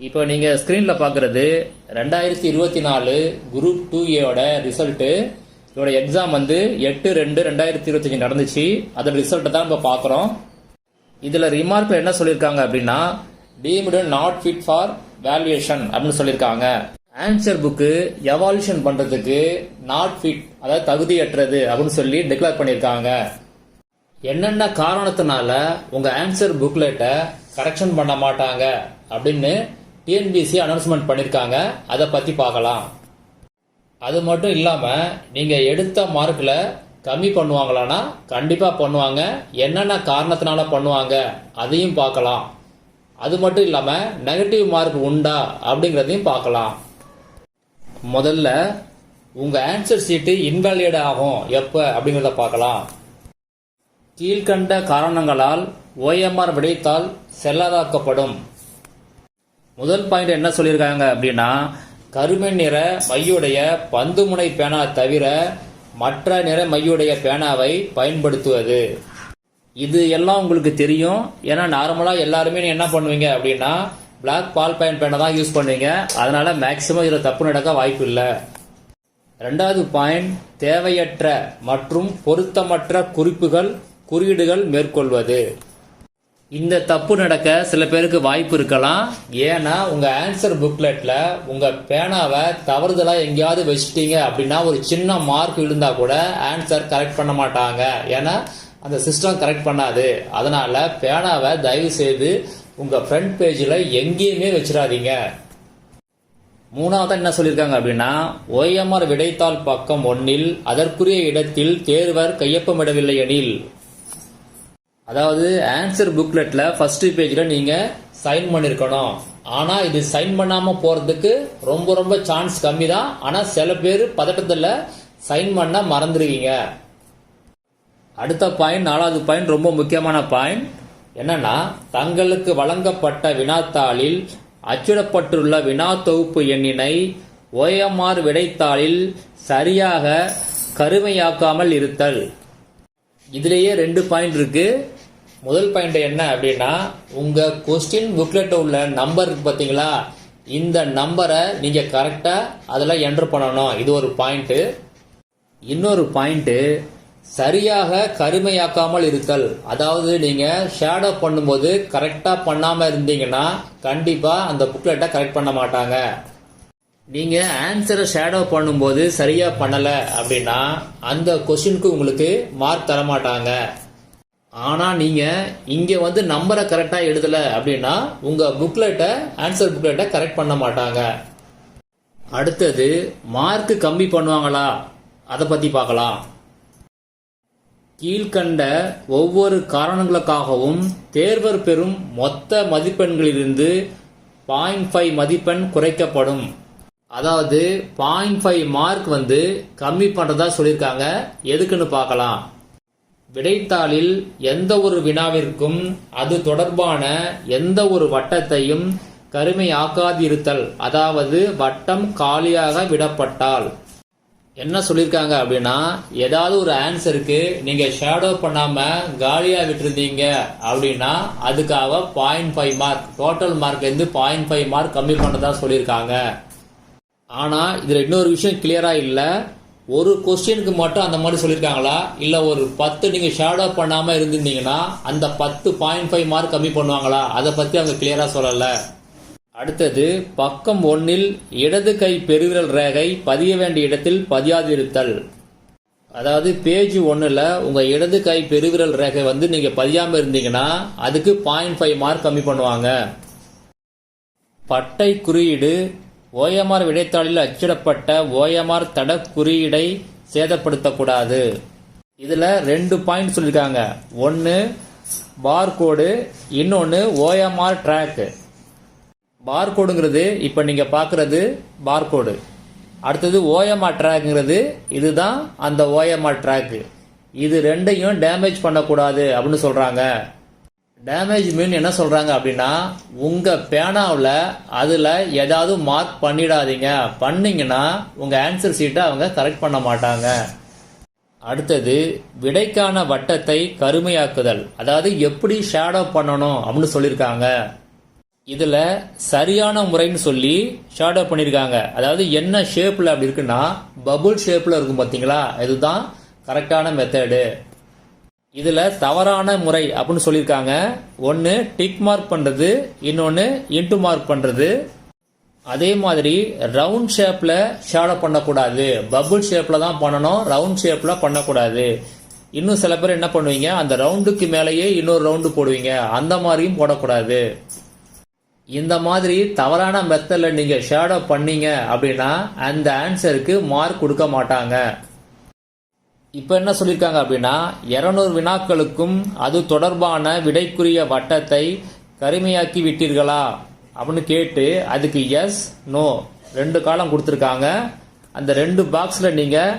இப்போ நீங்கள் ஸ்க்ரீனில் பார்க்குறது ரெண்டாயிரத்தி இருபத்தி நாலு குரூப் டூ ஏவோட ரிசல்ட்டு இதோட எக்ஸாம் வந்து எட்டு ரெண்டு ரெண்டாயிரத்தி இருபத்தஞ்சி நடந்துச்சு. அதோட ரிசல்ட்டை தான் இப்போ பார்க்குறோம் இதில் ரிமார்க்கில் என்ன சொல்லியிருக்காங்க அப்படின்னா deemed not fit for valuation அப்படின்னு சொல்லியிருக்காங்க ஆன்சர் புக்கு எவால்யூஷன் பண்ணுறதுக்கு நாட் ஃபிட் அதாவது தகுதியற்றது அப்படின்னு சொல்லி டிக்ளேர் பண்ணியிருக்காங்க என்னென்ன காரணத்தினால உங்கள் ஆன்சர் புக்லெட்டை கரெக்ஷன் பண்ண மாட்டாங்க அப்படின்னு டிஎன்பிசி அனௌன்ஸ்மெண்ட் பண்ணியிருக்காங்க அதை பற்றி பார்க்கலாம் அது மட்டும் இல்லாமல் நீங்கள் எடுத்த மார்க்கில் கம்மி பண்ணுவாங்களான்னா கண்டிப்பாக பண்ணுவாங்க. என்னென்ன காரணத்தினால பண்ணுவாங்க அதையும் பார்க்கலாம் அது மட்டும் இல்லாமல் நெகட்டிவ் மார்க் உண்டா அப்படிங்கிறதையும் பார்க்கலாம் முதல்ல உங்கள் ஆன்சர் சீட்டு இன்வாலிட் ஆகும். எப்போ? அப்படிங்கிறத பார்க்கலாம் கீழ்கண்ட காரணங்களால் ஓஎம்ஆர் விடைத்தால் செல்லாதாக்கப்படும். முதல் பாயிண்ட் என்ன சொல்லியிருக்காங்க அப்படின்னா கருமை நிற மையுடைய பந்து முனை பேனா தவிர மற்ற நிற மையுடைய பேனாவை பயன்படுத்துவது. இது எல்லாம் உங்களுக்கு தெரியும். ஏன்னா நார்மலாக எல்லாருமே நீ என்ன பண்ணுவீங்க அப்படின்னா பிளாக் பால் பயன் பேனை தான் யூஸ் பண்ணுவீங்க. அதனால மேக்சிமம் இதில் தப்பு நடக்க வாய்ப்பு இல்லை. ரெண்டாவது பாயிண்ட் தேவையற்ற மற்றும் பொருத்தமற்ற குறிப்புகள் குறியீடுகள் மேற்கொள்வது. இந்த தப்பு நடக்க சில பேருக்கு வாய்ப்பு இருக்கலாம். ஏன்னா உங்க ஆன்சர் புக்லெட்ல உங்க பேனாவை தவறுதலா எங்கேயாவது வச்சுட்டீங்க அப்படின்னா ஒரு சின்ன மார்க் விழுந்தா கூட ஆன்சர் கரெக்ட் பண்ண மாட்டாங்க. ஏன்னா அந்த சிஸ்டம் கரெக்ட் பண்ணாது. அதனால பேனாவை தயவு செய்து உங்க ஃப்ரண்ட் பேஜில் எங்கேயுமே வச்சிடாதீங்க. மூணாவதாக என்ன சொல்லியிருக்காங்க அப்படின்னா ஓஎம்ஆர் விடைத்தாள் பக்கம் ஒன்றில் அதற்குரிய இடத்தில் தேர்வர் கையொப்பமிடவில்லை எனில் அதாவது ஆன்சர் புக்லெட்ல ஃபர்ஸ்ட் பேஜ்ல நீங்க சைன் பண்ணிருக்கணும். ஆனா இது சைன் பண்ணாம போறதுக்கு ரொம்ப ரொம்ப சான்ஸ் கம்மி தான் ஆனா சில பேர் பதட்டத்தில் சைன் பண்ண மறந்துருவீங்க. அடுத்த பாயிண்ட் நாலாவது பாயிண்ட் ரொம்ப முக்கியமான பாயிண்ட் என்னன்னா தங்களுக்கு வழங்கப்பட்ட வினாத்தாளில் அச்சிடப்பட்டுள்ள வினா தொகுப்பு எண்ணினை ஓஎம்ஆர் விடைத்தாளில் சரியாக கருமையாக்காமல் இருத்தல். இதுலேயே ரெண்டு பாயிண்ட் இருக்குது முதல் பாயிண்ட் என்ன அப்படின்னா உங்க கொஸ்டின் புக்லெட் உள்ள நம்பர் இருக்கு பார்த்தீங்களா இந்த நம்பரை நீங்க கரெக்டா அதில் என்டர் பண்ணணும். இது ஒரு பாயிண்ட்டு இன்னொரு பாயிண்ட்டு சரியாக கருமையாக்காமல் இருக்கல் அதாவது நீங்க ஷேடோ பண்ணும்போது கரெக்டாக பண்ணாம இருந்தீங்கன்னா கண்டிப்பா அந்த புக்லெட்டை கரெக்ட் பண்ண மாட்டாங்க. நீங்க ஆன்சரை ஷேடோ பண்ணும்போது சரியா பண்ணலை அப்படின்னா அந்த கொஸ்டினுக்கு உங்களுக்கு மார்க் தர ஆனால் நீங்கள் இங்கே வந்து நம்பரை கரெக்டாக எழுதலை அப்படின்னா உங்கள் புக்லெட்டை ஆன்சர் புக்லெட்டை கரெக்ட் பண்ண மாட்டாங்க. அடுத்தது மார்க்கு கம்மி பண்ணுவாங்களா? அதை பற்றி பார்க்கலாம் கீழ்கண்ட ஒவ்வொரு காரணங்களுக்காகவும் தேர்வர் பெறும் மொத்த மதிப்பெண்களிலிருந்து பாயிண்ட் ஃபைவ் மதிப்பெண் குறைக்கப்படும். அதாவது பாயிண்ட் ஃபைவ் மார்க் வந்து கம்மி பண்ணுறதா சொல்லியிருக்காங்க. எதுக்குன்னு பார்க்கலாம் விடைத்தாளில் எந்த ஒரு வினாவிற்கும் அது தொடர்பான எந்த ஒரு வட்டத்தையும் கருமையாக்காதிருத்தல். அதாவது வட்டம் காலியாக விடப்பட்டால். என்ன சொல்லியிருக்காங்க அப்படின்னா ஏதாவது ஒரு ஆன்சருக்கு நீங்க ஷேடோ பண்ணாம காலியா விட்டுருந்தீங்க அப்படின்னா அதுக்காக பாயிண்ட் ஃபைவ் மார்க் டோட்டல் மார்க்லேருந்து பாயிண்ட் ஃபைவ் மார்க் கம்மி பண்ணதா சொல்லியிருக்காங்க ஆனா இதுல இன்னொரு விஷயம் கிளியரா இல்லை. ஒரு கொஸ்டினுக்கு மட்டும் அந்த மாதிரி சொல்லியிருக்காங்களா? இல்லை ஒரு பத்து நீங்கள் ஷேடோ பண்ணாமல் இருந்திருந்தீங்கன்னா அந்த பத்து பாயிண்ட் ஃபைவ் மார்க் கம்மி பண்ணுவாங்களா? அதை பற்றி அவங்க கிளியராக சொல்லலை. அடுத்தது பக்கம் ஒன்றில் இடது கை பெருவிரல் ரேகை பதிய வேண்டிய இடத்தில் பதியாதிருத்தல். அதாவது பேஜ் ஒன்றில் உங்கள் இடது கை பெருவிரல் ரேகை வந்து நீங்கள் பதியாமல் இருந்தீங்கன்னா அதுக்கு பாயிண்ட் ஃபைவ் மார்க் கம்மி பண்ணுவாங்க. பட்டை குறியீடு ஓஎம்ஆர் விடைத்தாளில் அச்சிடப்பட்ட ஓஎம்ஆர் தட குறியீடை சேதப்படுத்தக்கூடாது. இதில் ரெண்டு பாயிண்ட் சொல்லியிருக்காங்க ஒன்று பார்கோடு இன்னொன்று ஓஎம்ஆர் ட்ராக்கு பார்கோடுங்கிறது இப்போ நீங்கள் பார்க்குறது பார்கோடு அடுத்தது ஓஎம்ஆர் ட்ராக்ங்கிறது இதுதான் அந்த ஓஎம்ஆர் ட்ராக்கு இது ரெண்டையும் டேமேஜ் பண்ணக்கூடாது அப்படின்னு சொல்கிறாங்க டேமேஜ் மீன் என்ன சொல்கிறாங்க அப்படின்னா உங்கள் பேனாவில் அதில் ஏதாவது மார்க் பண்ணிடாதீங்க. பண்ணீங்கன்னா உங்கள் ஆன்சர் சீட்டை அவங்க கரெக்ட் பண்ண மாட்டாங்க. அடுத்தது விடைக்கான வட்டத்தை கருமையாக்குதல். அதாவது எப்படி ஷேடோ பண்ணணும் அப்படின்னு சொல்லியிருக்காங்க இதில் சரியான முறைன்னு சொல்லி ஷேடோ பண்ணியிருக்காங்க அதாவது என்ன ஷேப்பில் அப்படி இருக்குன்னா பபுள் ஷேப்பில் இருக்கும் பார்த்தீங்களா இதுதான் கரெக்டான மெத்தடு இதுல தவறான முறை அப்படின்னு சொல்லியிருக்காங்க. ஒன்னு டிக் மார்க் பண்றது. இன்னொன்னு இன்டு மார்க் பண்றது. அதே மாதிரி ரவுண்ட் ஷேப்ல ஷேடோ பண்ணக்கூடாது. பபுள் ஷேப்ல தான் பண்ணணும். ரவுண்ட் ஷேப்ல பண்ணக்கூடாது. இன்னும் சில பேர் என்ன பண்ணுவீங்க? அந்த ரவுண்டுக்கு மேலேயே இன்னொரு ரவுண்டு போடுவீங்க. அந்த மாதிரியும் போடக்கூடாது. இந்த மாதிரி தவறான மெத்தடில் நீங்கள் ஷேடோ பண்ணீங்க அப்படின்னா அந்த ஆன்சருக்கு மார்க் கொடுக்க மாட்டாங்க. இப்போ என்ன சொல்லியிருக்காங்க அப்படின்னா 200 வினாக்களுக்கும் அது தொடர்பான விடைக்குரிய வட்டத்தை கருமையாக்கி விட்டீர்களா? அப்படின்னு கேட்டு அதுக்கு எஸ் நோ ரெண்டு காலம் கொடுத்துருக்காங்க. அந்த ரெண்டு பாக்ஸில் நீங்கள்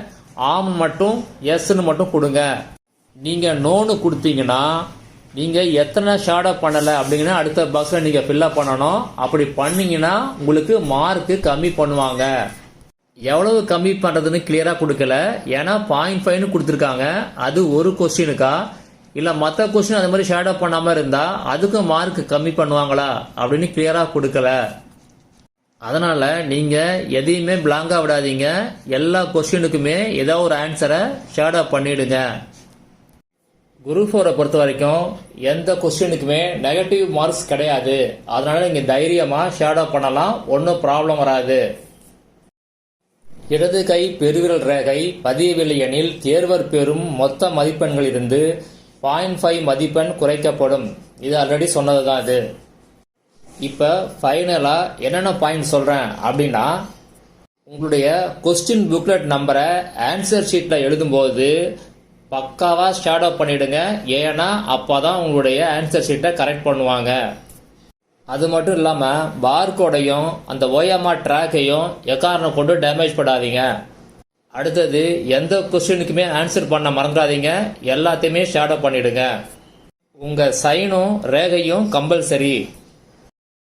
ஆம் மட்டும் எஸ்ன்னு மட்டும் கொடுங்க. நீங்கள் நோன்னு கொடுத்தீங்கன்னா நீங்கள் எத்தனை ஷேடோ பண்ணலை அப்படிங்கன்னா அடுத்த பாக்ஸில் நீங்கள் ஃபில்அப் பண்ணணும். அப்படி பண்ணிங்கன்னா உங்களுக்கு மார்க்கு கம்மி பண்ணுவாங்க. எவ்வளவு கம்மி பண்றதுன்னு கிளியரா கொடுக்கல. ஏன்னா பாயிண்ட் ஃபைவ்னு கொடுத்துருக்காங்க. அது ஒரு கொஸ்டினுக்கா இல்ல மற்ற கொஸ்டின் அது மாதிரி ஷேடோ பண்ணாம இருந்தா அதுக்கும் மார்க் கம்மி பண்ணுவாங்களா? அப்படின்னு கிளியரா கொடுக்கல. அதனால நீங்க எதையுமே பிளாங்கா விடாதீங்க. எல்லா கொஸ்டினுக்குமே ஏதோ ஒரு ஆன்சரை ஷேடோ பண்ணிடுங்க. குரு ஃபோரை பொறுத்த வரைக்கும் எந்த கொஸ்டினுக்குமே நெகட்டிவ் மார்க்ஸ் கிடையாது. அதனால நீங்க தைரியமா ஷேடோ பண்ணலாம். ஒன்றும் ப்ராப்ளம் வராது. இடது கை பெருவிரல் ரேகை பதியவில்லை எனில் தேர்வர் பெறும் மொத்த மதிப்பெண்களிலிருந்து பாயிண்ட் ஃபைவ் மதிப்பெண் குறைக்கப்படும். இது ஆல்ரெடி சொன்னது தான் இது. இப்போ ஃபைனலாக என்னென்ன பாயிண்ட் சொல்கிறேன் அப்படின்னா உங்களுடைய கொஸ்டின் புக்லெட் நம்பரை ஆன்சர் ஷீட்டில் எழுதும்போது பக்காவாக ஷேடோ பண்ணிவிடுங்க ஏன்னா அப்போ தான் உங்களுடைய ஆன்சர் ஷீட்டை கரெக்ட் பண்ணுவாங்க. அது மட்டும் இல்லாமல் பார்கோடையும் அந்த ஓயாமா ட்ராக்கையும் எக்காரணம் கொண்டு டேமேஜ் பண்ணாதீங்க அடுத்தது எந்த கொஸ்டினுக்குமே ஆன்சர் பண்ண மறந்துடாதீங்க. எல்லாத்தையுமே ஷேடோ பண்ணிடுங்க. உங்கள் சைனும் ரேகையும் கம்பல்சரி